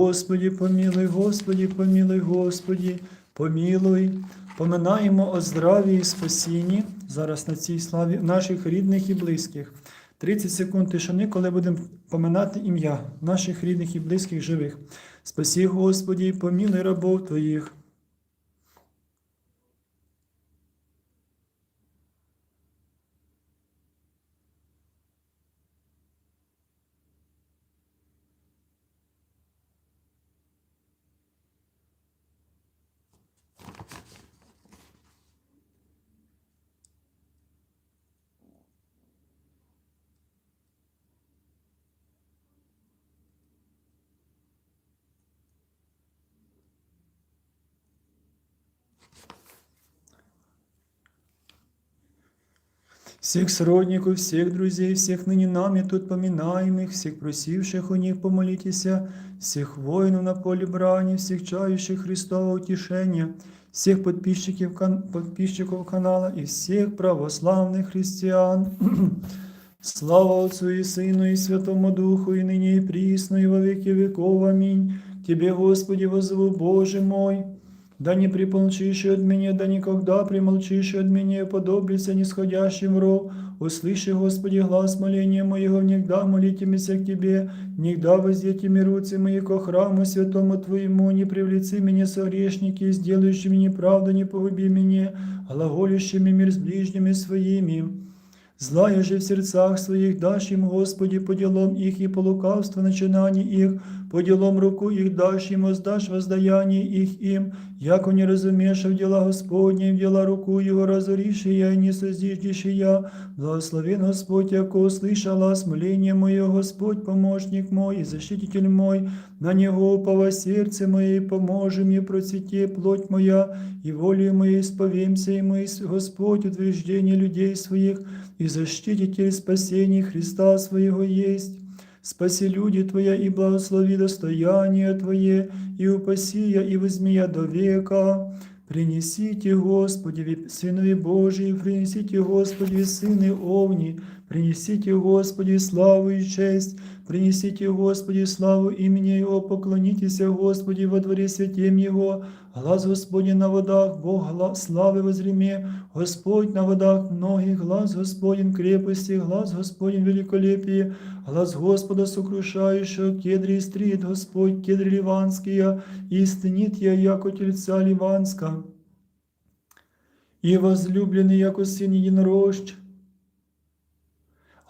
Господі, помілуй, Господі, помілуй, Господі, помілуй. Поминаємо о здраві і спасінні зараз на цій славі наших рідних і близьких. 30 секунд тишини, коли будемо поминати ім'я наших рідних і близьких живих. Спасі, Господі, помілий рабов Твоїх. Всех сродников, всех друзей, всех ныне нами тут поминаемых, всех просивших у них помолитеся, всех воинов на поле брани, всех чающих Христова утешения, всех подписчиков, кан- подписчиков канала и всех православных христиан. Слава Отцу и Сыну и Святому Духу, и ныне и присно, и во веки веков. Аминь. Тебе, Господи, воззову, Боже мой, да не примолчишь от меня, да никогда примолчишь от меня, подоблится нисходящим ров. Услыши, Господи, глаз моления моего, негда молитимся к Тебе, негда воздетими руцы мои ко храму святому Твоему, не привлеци меня согрешники, сделающими неправду, не погуби меня, глаголющими мир с ближними своими. Злая же в сердцах своих дашь им, Господи, по делам их и по лукавству начинаний их, по делам руку их дашь им, воздашь воздаяние их им, яко не разумеешь в дела Господни, в дела руку Его разоришия и не создишься Благословен Господь, яко услышала смоление мое, Господь, помощник мой и защититель мой, на Него упава сердце мое, и поможи мне процвете плоть моя, и волею моей сповемся, и мы, Господь, утверждение людей своих, и защититель спасения Христа своего есть. Спаси люди Твоя и благослови достояние Твое, и упаси я, и возьми я до века. Принесите, Господи, ви- Сынови Божии, принесите, Господи, Сыны Овни, принесите, Господи, славу и честь, принесите, Господи, славу имени Его, поклонитесь, Господи, во дворе святем Его, глаз Господень на водах, Бог гла- славы возреме, Господь на водах многих, глаз Господень крепости, глаз Господень великолепие, глаз Господа сокрушающего, кедри и стрит, Господь, кедри ливанские, и стынит я, яко тельца ливанска. И возлюбленный, яко сын единорожч,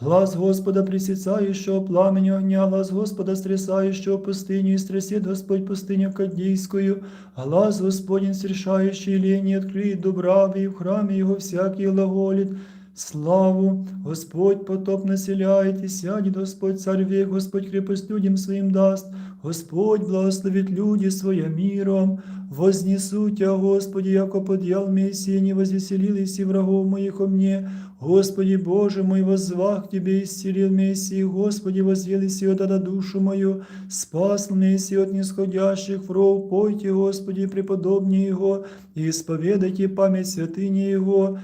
Глаз Господа пресицающего пламени огня, глаз Господа стрясающего пустыню, и стрясет Господь пустыню Кадийскую, глаз Господень срешающий лени, открыт дубравы, и в храме Его всякий глаголит, славу, Господь потоп населяет, и сядет Господь царь век, Господь крепость людям своим даст, Господь благословит люди своя миром, вознесу Тя, Господи, яко подъял Мессия, не возвеселились и врагов моих о мне, Господи Боже мой, воззвах Тебе, исцелил Мессии, Господи, возвелись от да душу мою, спас Мессии от нисходящих вров, пойте, Господи, преподобнее Его, и исповедайте память святыни Его,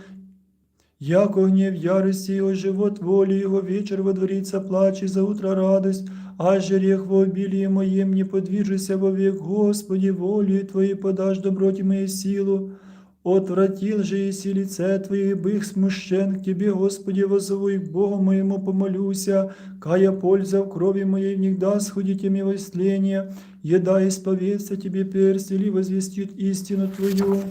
Яко гнев ярости Его, живот воли Его, вечер водворится плач, и за утро радость, а жерех во обилии моем не подвижися вовек, Господи, волею Твоей подашь доброте моей силу. Отвратил же еси лице Твое, и бых смущен к Тебе, Господи, возову и Богу моему помолюся, кая польза в крови моей негда сходите мне во истление, еда исповедься Тебе перстили, возвестит истину Твою.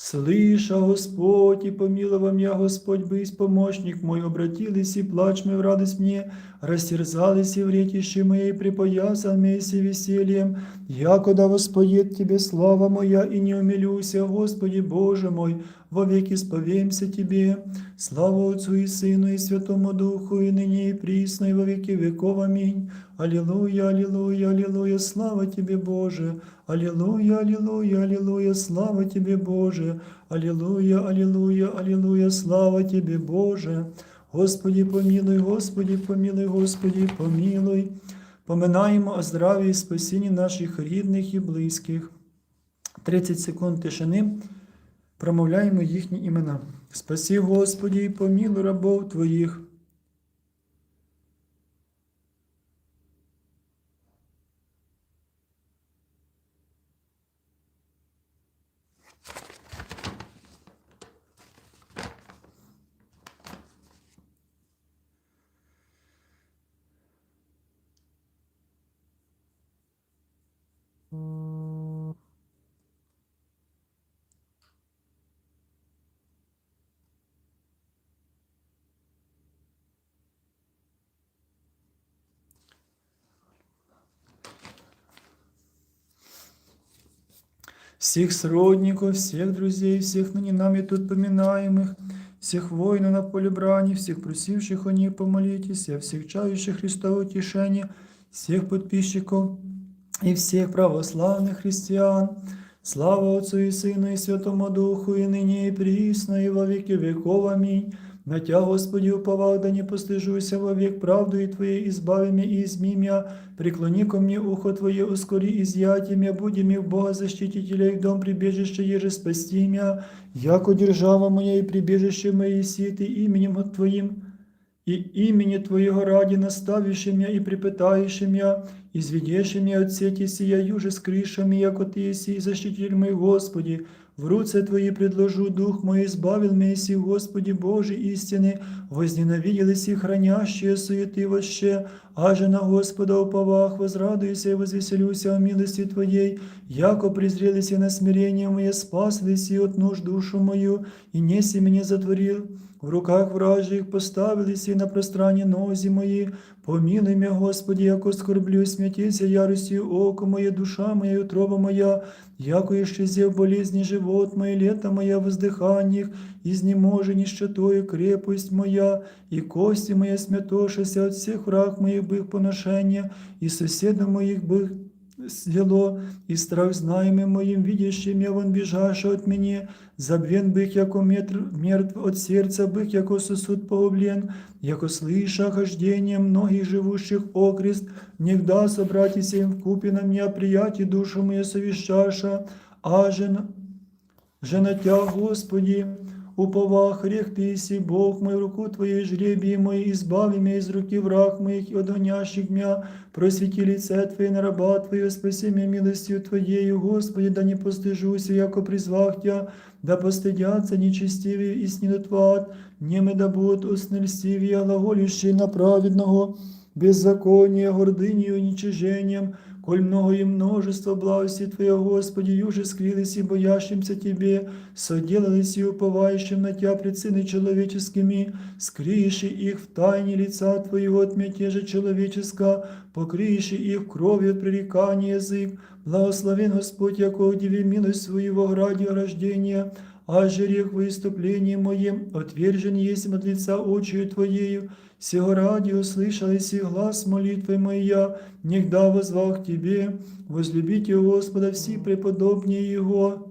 Слыша, Господь, и помиловал меня, Господь, бысь помощник мой, обратились и плач мой в радость мне, растерзались и вретище моей, припоясан месси весельем, якода воспоет Тебе слава моя, и не умилюся, Господи Боже мой, вовеки сповемся Тебе. Слава Отцу и Сыну и Святому Духу, и ныне и присно, и во веки веков. Аминь. Аллилуйя, аллилуйя, аллилуйя, слава Тебе, Боже. Аллилуйя, аллилуйя, аллилуйя, слава Тебе, Боже. Аллилуйя, аллилуйя, аллилуйя, слава Тебе, Боже. Господи, помилуй, Господи, помилуй, Господи, помилуй. Поминаємо о здраві і спасінні наших рідних і близьких. 30 секунд тишини. Промовляємо їхні імена. Спасі, Господі, і помилуй рабов Твоїх. всех сродников, всех друзей, всех ныне нами тут поминаемых, всех воинов на поле брани, всех просивших о них помолитесь, о всех чающих Христово утешение, всех подписчиков и всех православных христиан. Слава Отцу и Сыну и Святому Духу, и ныне и присно, и во веки веков. Аминь. На Тя, Господи, уповал, да не постыжуся во век правду Твоей, избави меня и изми меня, преклони ко мне ухо Твое, ускори изъятие меня, буди ми в Бога защитителя и в дом прибежище, еже спасти меня, яко держава моя и прибежище мое ситы именем Твоим, и имени Твоего ради наставишь меня и припытаешь меня, изведешь меня от сети сия, юже скриша меня, яко Ты еси, защититель мой, Господи, в руце Твои предложу дух мой, избавил меня си, Господи Божий истины, возненавиделись и хранящие суеты вообще, аже на Господа уповах, возрадуйся и возвеселюся о милости Твоей, яко презрелись и на смирение мое, спаслись и от нужд душу мою, и неси меня затворил. В руках вражих поставились и на пространні нозі мої, помилуй меня, Господи, яко скорблю, смятися яростью око моє, душа моя, і утроба моя, яко исчезе в болезни живот мой, лето моя в воздыханиях, изнеможе нищетою крепость моя, и кости мои смятошися от всех враг моих бых поношения, и соседа моих бых зело, и страх знаемым моим, видящим я вон бежаша от меня, забвен бых, яко метр, мертв от сердца бых, яко сосуд погублен, яко слыша хождение многих живущих окрест, негда собратися им в купе на меня приятие душу мою совещаша, а жен, же на Тя, Господи, уповах рех Ты си, Бог мой, руку Твоей жребии мой, избави меня из руки враг моих и одгонящих меня, просвети лице Твое на раба Твое, спаси меня милостью Твоею, Господи, да не постыжуся, яко призвах Тя, да постыдятся нечестивые и снидотват, неми да будут устны льстивые, глаголющие на праведного, беззаконие, гордынью, уничижением, коль много и множество благости Твоя, Господи, юже скрылись и боящимся Тебе, соделались и уповающим на Тя пред сыны человеческими, скриешь их в тайне лица Твоего от мятежа человеческого, покриешь их кровью от пререкания язык, благословен Господь, яко удиви милость Своего гради рождения, а жерех выступлении моем, отвержен есть от лица очию Твоею, сего ради услышались и глаз молитвы моя, негда возвал к Тебе, возлюбите Господа все преподобнее Его.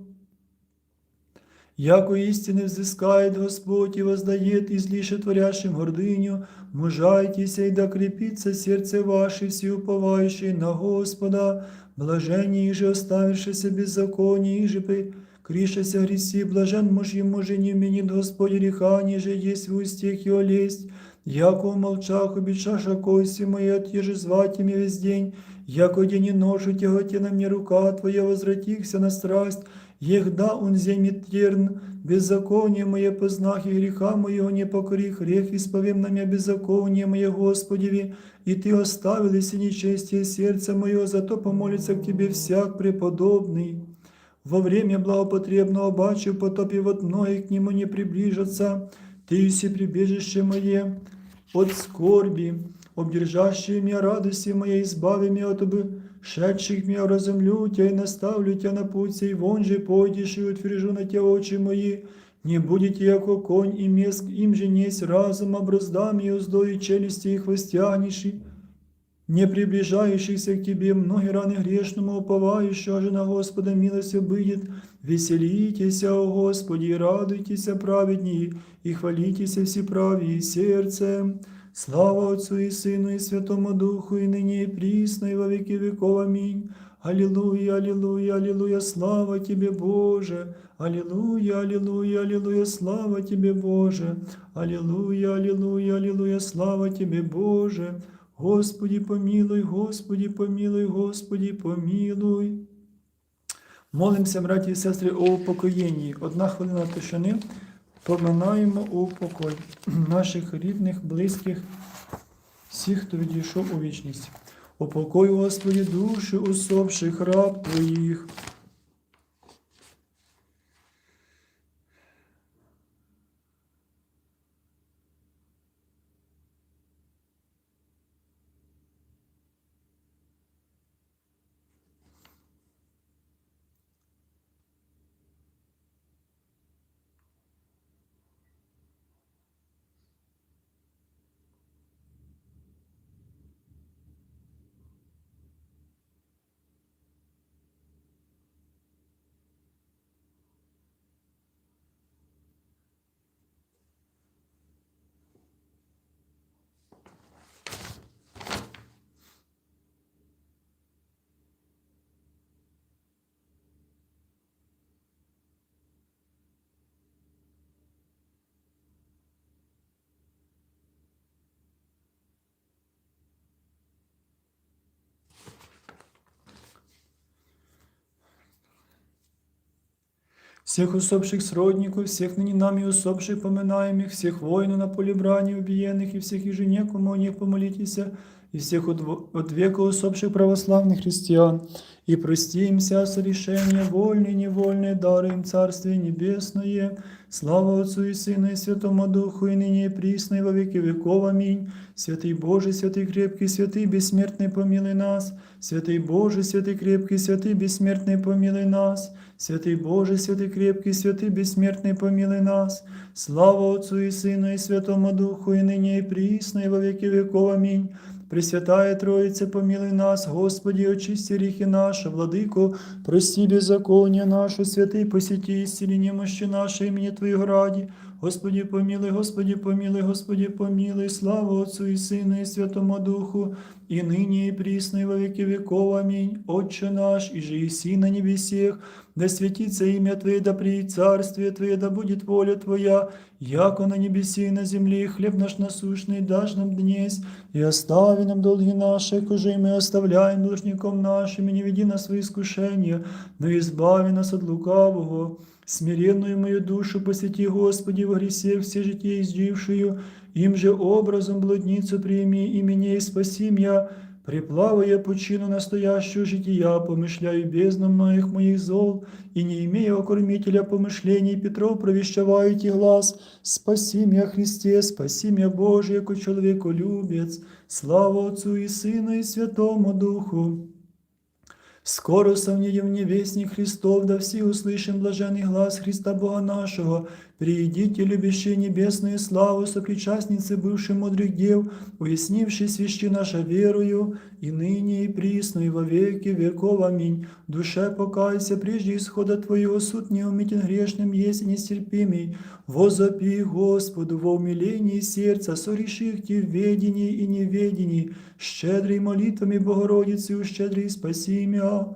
Яко истины взыскает Господь и воздает излише творящим гордыню, мужайтеся и да крепится сердце ваше, все уповающие на Господа, блажение же оставившееся беззаконие, и же прикришеся греси, блажен муж ему же не вменит Господь греха, ниже есть в устех его лесть, яко в молчах обещаша кости мои, отъеже звать мне весь день, яко день и ночью тяготена мне рука Твоя, возвратихся на страсть, Егда он земит терн, беззаконие мое познах и греха моего не покори, грех исповем на меня беззаконие мое, Господеви, и Ты оставил и нечестие сердце мое, зато помолится к Тебе всяк преподобный. Во время благопотребного бачив потопив от многих к Нему не приближаться, Ты все прибежище мое от скорби, обдержащие меня радости моей, избави меня от шедших меня разумлю Тя и наставлю Тя на путь сей, вон же пойдешь и утвержу на Тя очи мои, не будете яко конь и меск, им же несть разум, образдам и уздою челюсти и хвостяниши, не приближающихся к Тебе, многие раны грешному уповающего же на Господа милость обыдет, веселитесь, о Господи, и радуйтесь, праведни, и хвалитесь все праві сердцем. Слава Отцу и Сыну, и Святому Духу, и ныне, и присно, и во веки веков. Аминь. Аллилуйя, аллилуйя, аллилуйя, слава Тебе, Боже! Аллилуйя, аллилуйя, аллилуйя, слава Тебе, Боже! Аллилуйя, аллилуйя, аллилуйя, слава Тебе, Боже! Господи, помилуй, Господи, помилуй, Господи, помилуй. Молимося, браті і сестри, о упокоєнні. Одна хвилина тишини. Поминаємо у покой наших рідних, близьких, всіх, хто відійшов у вічність. Упокой, Господи, душі усопших раб Твоїх. всех усопших сродников, всех ныне нами усопших поминаемых, всех воинов на поле брани убиенных, и всех ежене, кому о них помолитесь, и всех от, во- от века усопших православных христиан, и прости им вся сорешения, вольные и невольные, дары им Царствие Небесное, слава Отцу и Сыну и Святому Духу, и ныне и присно, и во веки веков. Аминь. Святый Боже, святый крепкий, святый бессмертный, помилуй нас. Святый Боже, святый крепкий, святый бессмертный, помилуй нас. Святый Боже, святый крепкий, святый бессмертный, помилуй нас. Слава Отцу и Сыну и Святому Духу, и ныне и присно, и во веки веков. Аминь. Пресвятая Троїце, помилуй нас, Господи, очисти ріхи наші, владико, прості беззаконня наше, святий посіті, ісцілі немощі наші, імені Твоїх раді. Господи, помилуй, Господи, помилуй, Господи, помилуй, слава Отцу и Сыну и Святому Духу, и ныне и присно, и во веки веков. Аминь. Отче наш, и же еси на небесех, да светится имя Твое, да приедет царствие Твое, да будет воля Твоя, яко на небеси и на земле, хлеб наш насущный дашь нам днесь, и остави нам долги наши, коже и мы оставляем должником нашим, и не веди нас в свои искушения, но избави нас от лукавого. Смиренную мою душу посети, Господи, во гресе все житие изжившую, им же образом блудницу прими, и меня и спаси меня, Приплавая пучину настоящую жития, помышляю бездном многих моих зол, и не имея окормителя помышлений, Петров провещаваете глаз, спаси меня, Христе, спаси меня, Боже, яко человеку любец, слава Отцу и Сыну и Святому Духу. Скоро сомнею в невесні Христов, да всі услышим блажений глас Христа Бога нашого, Приидите, любящие небесную славу, сопричастницы бывших мудрых дев, уяснившие свящи наша верою, и ныне, и присно, и во веки веков. Аминь. Душе покайся, прежде исхода Твоего суд неумитен грешным есть и нестерпимый. Возопи Господу во умилении сердца, сореших Ти в ведении и неведении, щедрый молитвами Богородицы, ущедрый спаси меня.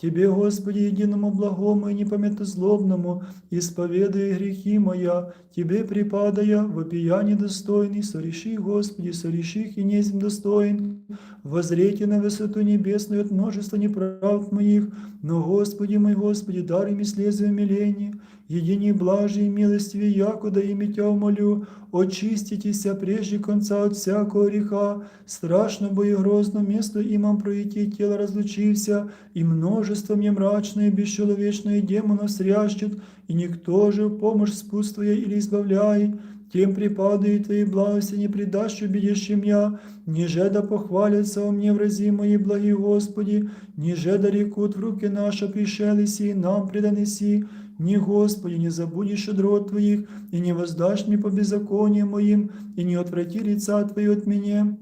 Тебе, Господи, единому благому и непометозлобному, исповедуй грехи моя, Тебе припадая, вопия недостойный, сореши, Господи, сореши их и незем достоин, возрейте на высоту небесную от множества неправд моих, но, Господи мой, Господи, дай мне слезы умиления, едини блажи и милостиве, якуда ими Тя умолю, очиститеся прежде конца от всякого греха, страшно бо и грозно место имам пройти тело разлучився, и множество мне мрачное, бесчеловечное демонов срящет, и никто же в помощь спутствуя или избавляй, тем припадает Твои благости не предашь убедящим я, ниже да похвалятся о мне врази мои благи Господи, ниже да рекут в руки наши пришелеси, нам преданеси, не, Господи, не забудешь щедрот Твоих, и не воздашь мне по беззакониям моим, и не отврати лица Твои от меня.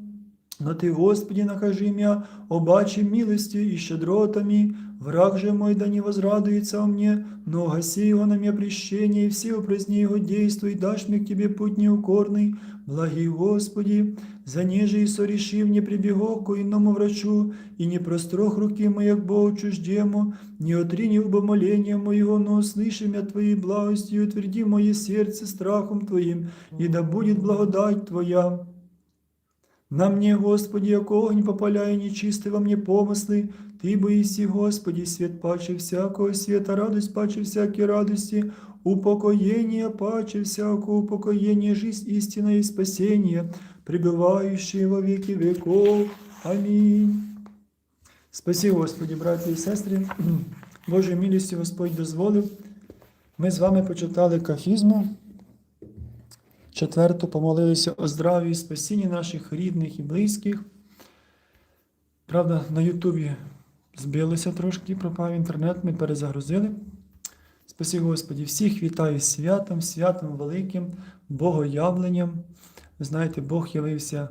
Но Ты, Господи, накажи меня, обаче милостью и щедротами, враг же мой да не возрадуется о мне, но гаси его на мне прещение, и все упраздни его действуй, дашь мне к Тебе путь неукорный, благий Господи, за неже и сореши мне прибегов к иному врачу, и не прострох руки моей к Богу чуждему, не отрини убомоления моего, но услыши меня Твоей благостью, утверди мое сердце страхом Твоим, и да будет благодать Твоя. На мне, Господи, як огонь попаляє нечистий во мне помыслы, Ты боїсі, Господи, свет паче всякого света, радость паче всякой радости, упокоение паче всякого упокоения, жизнь истина и спасение, пребывающие во веки веков. Аминь. Спаси, Господи, браті і сестри, Божою милістю Господь дозволив. Ми з вами почитали кафізму. Четверту помолилися о здраві і спасінні наших рідних і близьких. Правда, на Ютубі збилося трошки, пропав інтернет, ми перезагрузили. Спасі Господі, всіх вітаю святом, святом великим, Богоявленням. Ви знаєте, Бог явився,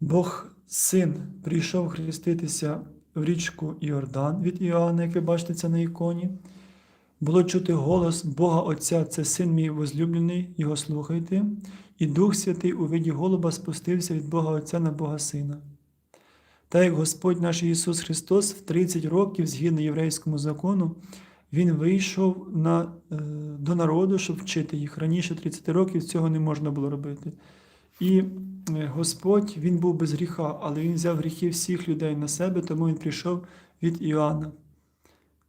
Бог Син прийшов хреститися в річку Іордан від Іоанна, як ви бачите це на іконі. Було чути голос Бога Отця, це син мій возлюблений, його слухайте, і Дух Святий у виді голуба спустився від Бога Отця на Бога Сина. Та як Господь наш Ісус Христос в 30 років, згідно єврейському закону, Він вийшов на, е, до народу, щоб вчити їх. Раніше 30 років цього не можна було робити. І е, Господь Він був без гріха, але Він взяв гріхи всіх людей на себе, тому Він прийшов від Іоанна.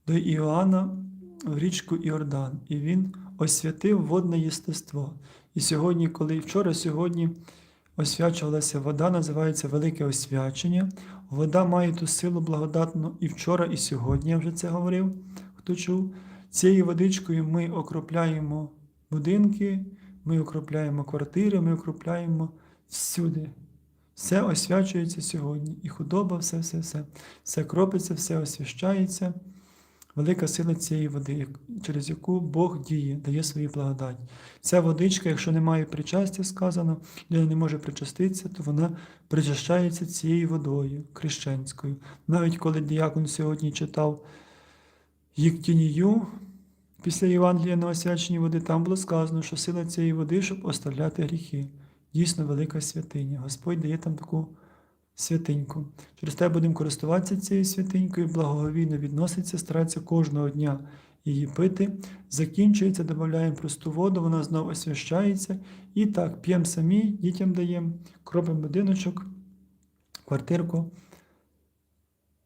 До Іоанна в річку Іордан, і він освятив водне єстество. І сьогодні, коли вчора, сьогодні освячувалася вода, називається Велике освячення. Вода має ту силу благодатну і вчора, і сьогодні, я вже це говорив, хто чув. Цією водичкою ми окропляємо будинки, ми окропляємо квартири, ми окропляємо всюди. Все освячується сьогодні. І худоба, все, все, все. Все кропиться, все освящається. Велика сила цієї води, через яку Бог діє, дає свою благодать. Ця водичка, якщо немає причастя, сказано, людина не може причаститися, то вона причащається цією водою крещенською. Навіть коли діякон сьогодні читав Єктінію, після Євангелія на освяченні води, там було сказано, що сила цієї води, щоб оставляти гріхи. Дійсно велика святиня. Господь дає там таку святиньку. Через те будемо користуватися цією святинькою, благоговійно відноситься, старатися кожного дня її пити. Закінчується, додаємо просту воду, вона знову освящається. І так, п'ємо самі, дітям даємо, кропимо будиночок, квартирку.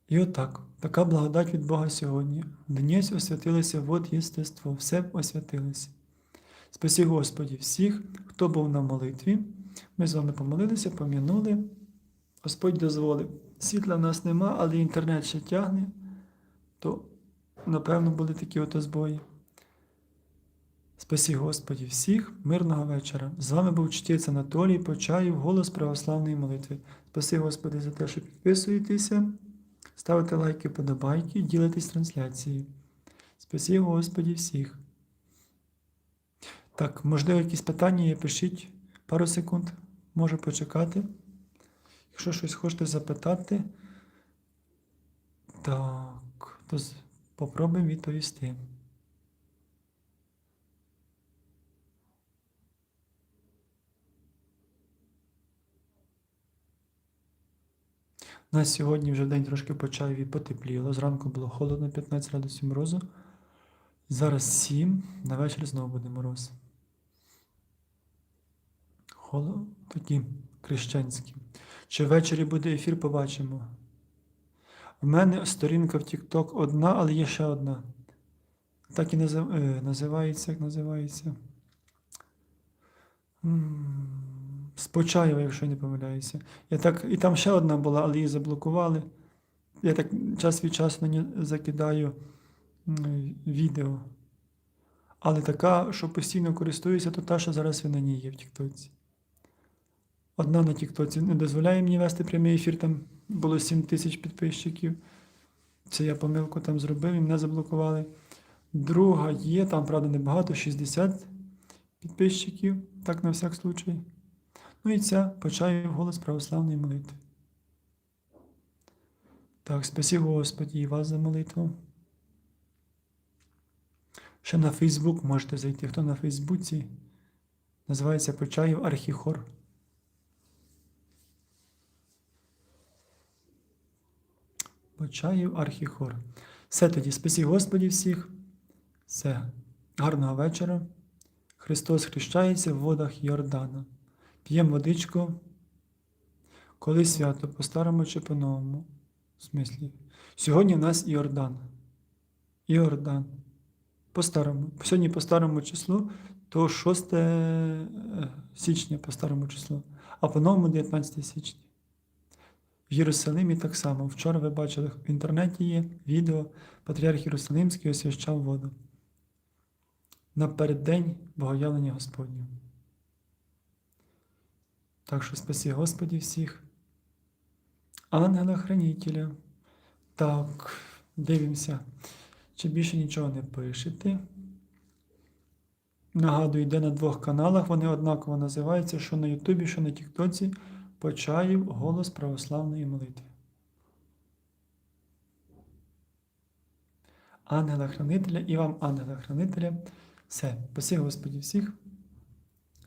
І отак, така благодать від Бога сьогодні. Днесь освятилося вод єстество, все освятилося. Спасі Господі всіх, хто був на молитві. Ми з вами помолилися, пом'янули. Господь дозволив. Світла в нас нема, але інтернет ще тягне, то, напевно, були такі ото збої. Спасі Господі всіх, мирного вечора. З вами був чтець Анатолій Почаїв, голос православної молитви. Спасі Господи за те, що підписуєтеся, ставите лайки, подобайки, ділитесь трансляцією. Спасі Господі всіх. Так, можливо, якісь питання є, пишіть пару секунд, можу почекати. Якщо щось хочете запитати, так, то попробуємо відповісти. У нас сьогодні вже день трошки по чайові потепліло. Зранку було холодно, 15 градусів морозу. Зараз 7, на вечір знову буде мороз. Холод такі крещенські. Чи ввечері буде ефір, побачимо. В мене сторінка в TikTok одна, але є ще одна. Так і е, називається, як називається. М, З Почаєва, якщо я не помиляюся. Я так... І там ще одна була, але її заблокували. Я так час від часу на ній закидаю відео. Але така, що постійно користуюся, то та, що зараз ви на ній є в Тіктоці. Одна на Тіктоці не дозволяє мені вести прямий ефір, там було 7 тисяч підписчиків. Це я помилку там зробив і мене заблокували. Друга є, там, правда, небагато, 60 підписчиків, так на всяк случай. Ну і ця почаю голос православної молитви. Так, спасі Господі і вас за молитву. Ще на Фейсбук можете зайти. Хто на Фейсбуці? Називається Почаїв Архіхор. Почаїв Архіхор. Все тоді, спасі Господі всіх. Все. Гарного вечора. Христос хрещається в водах Йордана. П'ємо водичку. Коли свято, по-старому чи по-новому? В смислі. Сьогодні в нас Іордан. Іордан. По-старому. Сьогодні по старому числу, то 6 е, січня по старому числу, а по-новому 19 січня. В Єрусалимі так само. Вчора ви бачили в інтернеті є відео, Патріарх Єрусалимський освящав воду. Напереддень Богоявлення Господнього. Так що спасі Господі всіх. Ангела-хранителя. Так, дивимося. Чи більше нічого не пишете? Нагадую, йде на двох каналах, вони однаково називаються, що на Ютубі, що на Тіктоці. Почаїв голос православної молитви. Ангела-хранителя і вам, ангела-хранителя. Все, спасибо Господі всіх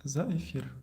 за ефір.